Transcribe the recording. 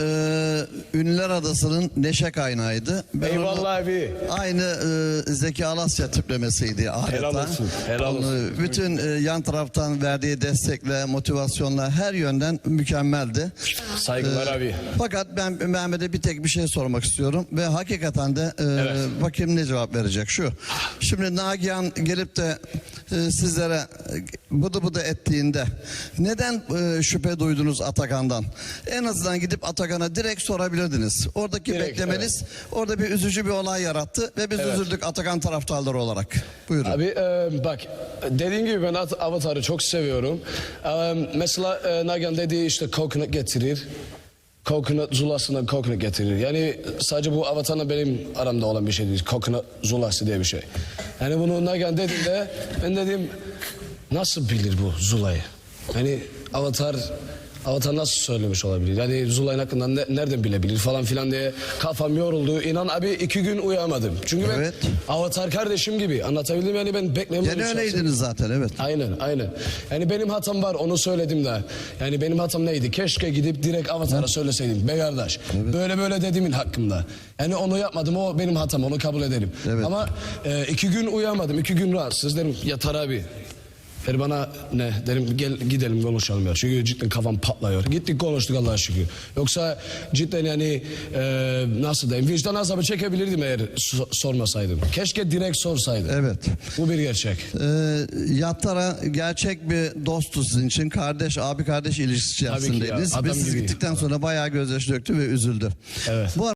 e, Ünlüler Adası'nın neşe kaynağıydı. Ben onu- Eyvallah abi. Aynı e, Zeki Alasya tiplemesiydi adeta. Helal olsun, helal Onu, olsun. Bütün e, yan taraftan verdiği destekle, motivasyonla her yönden mükemmeldi. Saygılar abi. Fakat ben Mehmet'e bir tek bir şey sormak istiyorum ve hakikaten de e, Evet. bakayım ne cevap verecek şu. Şimdi Nagihan gelip de e, sizlere e, bıdı bıdı ettiğinde neden e, şüphe duydunuz Atakan'dan? En azından gidip Atakan'a direkt sorabilirdiniz. Oradaki Direkt, beklemeniz orada bir üzücü bir olay yarattı ve biz Evet. üzüldük Atakan taraftarları olarak. Buyurun. Abi e, bak dediğin gibi ben At- Avatar'ı çok seviyorum. E, mesela e, Nagan dediği işte coconut getirir. Coconut zulasından coconut getirir. Yani sadece bu Avatar'la benim aramda olan bir şey değil. Coconut zulası diye bir şey. Yani bunu Nagan dediğinde ben dedim nasıl bilir bu zulayı? Yani Avatar Avatar nasıl söylemiş olabilir? Yani Zulay'ın hakkında ne- nereden bilebilir falan filan diye kafam yoruldu. İnan abi iki gün uyuyamadım. Çünkü ben Evet. Avatar kardeşim gibi anlatabildim yani ben. Gene şahsen. öyleydiniz zaten evet. Aynen aynen. Yani benim hatam var onu söyledim de. Yani benim hatam neydi? Keşke gidip direkt Avatar'a söyleseydim. Be kardeş böyle böyle dediğimin hakkında. Yani onu yapmadım o benim hatam onu kabul ederim. Evet. Ama e, iki gün uyuyamadım iki gün rahatsız dedim yatar abi. Ver bana ne derim gel gidelim konuşalım ya. Çünkü cidden kafam patlıyor. Gittik konuştuk Allah'a şükür. Yoksa cidden yani e, nasıl diyeyim vicdan azabı çekebilirdim eğer so- sormasaydım. Keşke direkt sorsaydım. Evet. Bu bir gerçek. Ee, Yattara gerçek bir dosttu sizin için. Kardeş, abi kardeş ilişkisi Tabii ki ya, içerisindeydiniz. adam Ve siz gibi. gittikten sonra bayağı gözyaşı döktü ve üzüldü. Evet. Bu